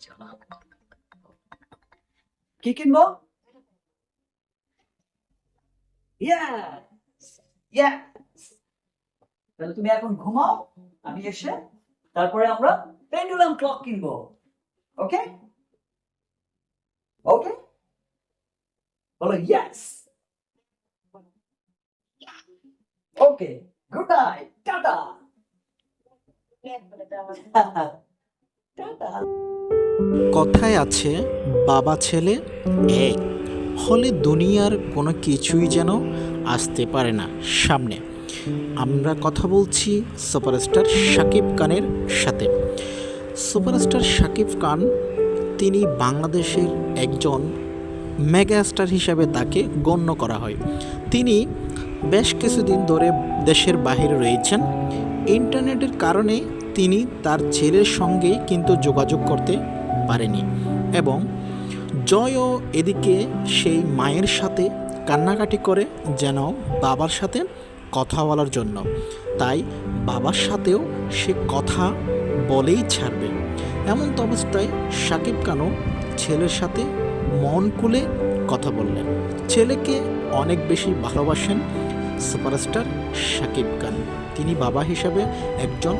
কি কিনবো! তাহলে তুমি এখন ঘুমাও আমি এসে তারপরে আমরা পেন্ডুলাম ক্লক কিনবো। ওকে ওকে বলো yes okay good night tata tata কথায় আছে, বাবা ছেলে এক। হলে দুনিয়ার কোনো কিছুই যেন আসতে পারে না সামনে। আমরা কথা বলছি সুপারস্টার শাকিব খানের সাথে। সুপারস্টার শাকিব খান, তিনি বাংলাদেশের একজন মেগাস্টার হিসাবে তাকে গণ্য করা হয়। তিনি বেশ কিছুদিন ধরে দেশের বাইরে রয়েছেন। ইন্টারনেটের কারণে তিনি তার ছেলের সঙ্গে কিন্তু যোগাযোগ করতে পারেনি এবং জয়ও এদিকে সেই মায়ের সাথে কান্নাকাটি করে যেন বাবার সাথে কথা বলার জন্য। তাই বাবার সাথেও সে কথা বলেই ছাড়বে। এমন তো অবস্থায় সাকিব খানও ছেলের সাথে মন খুলে কথা বললেন। ছেলেকে অনেক বেশি ভালোবাসেন সুপারস্টার সাকিব খান। তিনি বাবা হিসাবে একজন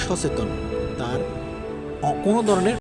সচেতন। তার কোনো ধরনের